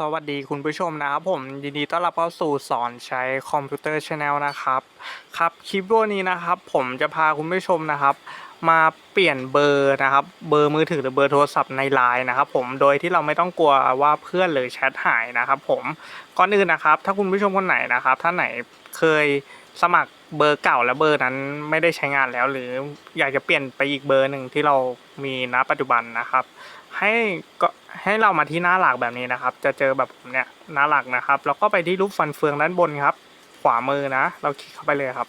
สวัสดีคุณผู้ชมนะครับผมยินดีต้อนรับเข้าสู่สอนใช้คอมพิวเตอร์ช n แนลนะครับครับคลิปวิดีโอนี้นะครับผมจะพาคุณผู้ชมนะครับ มาเปลี่ยนเบอร์นะครับเบอร์มือถือหรือเบอร์โทรศัพท์ในไลน์นะครับผมโดยที่เราไม่ต้องกลัวว่าเพื่อนหรือแชทหายนะครับผมก่อนอื่นนะครับถ้าคุณผู้ชมคนไหนนะครับท่านไหนเคยสมัคร เบอร์เก่าและเบอร์นั้นไม่ได้ใช้งานแล้ว หรืออยากจะเปลี่ยนไปอีกเบอร์หนึ่งที่เรามีณปัจจุบันนะครับ ให้ก็ให้เรามาที่หน้าหลักแบบนี้นะครับ จะเจอแบบผมเนี่ยหน้าหลักนะครับ แล้วก็ไปที่รูปฟันเฟืองด้านบนครับ ขวามือนะ เราคลิกเข้าไปเลยครับ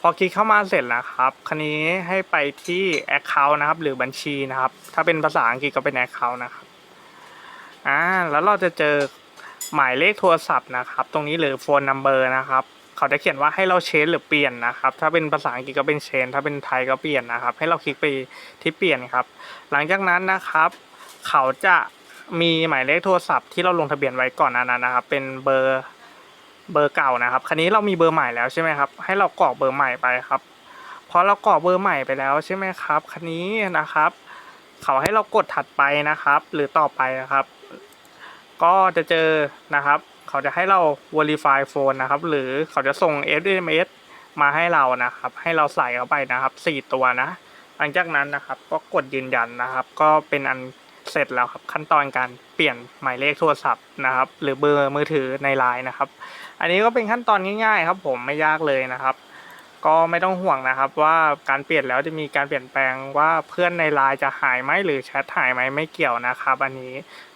พอคลิกเข้ามาเสร็จนะครับคันนี้ให้ไปที่ Account นะครับ หรือบัญชีนะครับ ถ้าเป็นภาษาอังกฤษก็เป็น Account นะครับอ่าแล้วเราจะเจอหมายเลขโทรศัพท์นะครับ ตรงนี้หรือ Phone Number นะครับ เขาจะเขียนว่าให้เราเชนหรือเปลี่ยนนะครับ ถ้าเป็นภาษาอังกฤษก็เป็นเชนถ้าเป็นไทยก็เปลี่ยนนะครับ ให้เราคลิกไปที่เปลี่ยนครับ หลังจากนั้นนะครับ เขาจะมีหมายเลขโทรศัพท์ที่เราลงทะเบียนไว้ก่อนนานั้นนะครับ เป็นเบอร์เบอร์เก่านะครับคันนี้เรามีเบอร์ใหม่แล้วใช่ไหมครับ ให้เรากรอกเบอร์ใหม่ไปครับพอเรากรอกเบอร์ใหม่ไปแล้วใช่ไหมครับคันนี้นะครับ เขาให้เรากดถัดไปนะครับ หรือต่อไปนะครับ ก็จะเจอนะครับ เขาจะให้เรา verify phone นะครับ หรือเขาจะส่ง SMS มาให้เรานะครับ ให้เราใส่เข้าไปนะครับสี่ตัวนะ หลังจากนั้นนะครับ ก็กดยืนยันนะครับ ก็เป็นอันเสร็จแล้วครับขั้นตอนการเปลี่ยนหมายเลขโทรศัพท์นะครับ หรือเบอร์มือถือในไลน์นะครับ อันนี้ก็เป็นขั้นตอนง่ายๆ ครับ ผมไม่ยากเลยนะครับ ก็ไม่ต้องห่วงนะครับ ว่าการเปลี่ยนแล้วจะมีการเปลี่ยนแปลงว่าเพื่อนในไลน์จะหายไหมหรือแชทหายไหมไม่เกี่ยวนะครับ อันนี้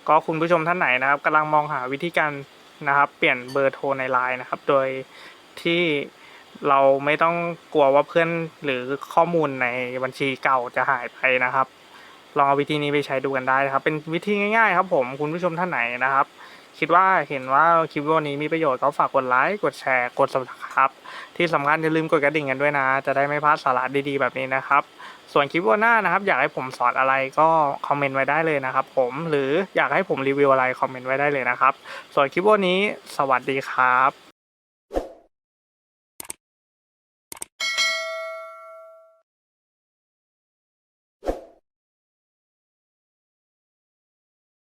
ก็คุณผู้ชมท่านไหนนะครับกำลังมองหาวิธีการ นะครับ เปลี่ยนเบอร์โทรในไลน์นะครับ โดยที่เราไม่ต้องกลัวว่าเพื่อนหรือข้อมูลในบัญชีเก่าจะหายไปนะครับ ลองเอาวิธีนี้ไปใช้ดูกันได้นะครับ เป็นวิธีง่าย ๆ ครับ ผมคุณผู้ชมท่านไหนนะครับ คิดว่าเห็นว่าคลิปวันนี้มีประโยชน์ก็ฝากกดไลค์กดแชร์กดซับครับที่สำคัญอย่าลืมกดกระดิ่งกันด้วยนะ จะได้ไม่พลาดสาระดีๆแบบนี้นะครับ ส่วนคลิปวันหน้านะครับ อยากให้ผมสอนอะไรก็คอมเมนต์ไว้ได้เลยนะครับ ผมหรืออยากให้ผมรีวิวอะไรคอมเมนต์ไว้ได้เลยนะครับ ส่วนคลิปวันนี้ สวัสดีครับ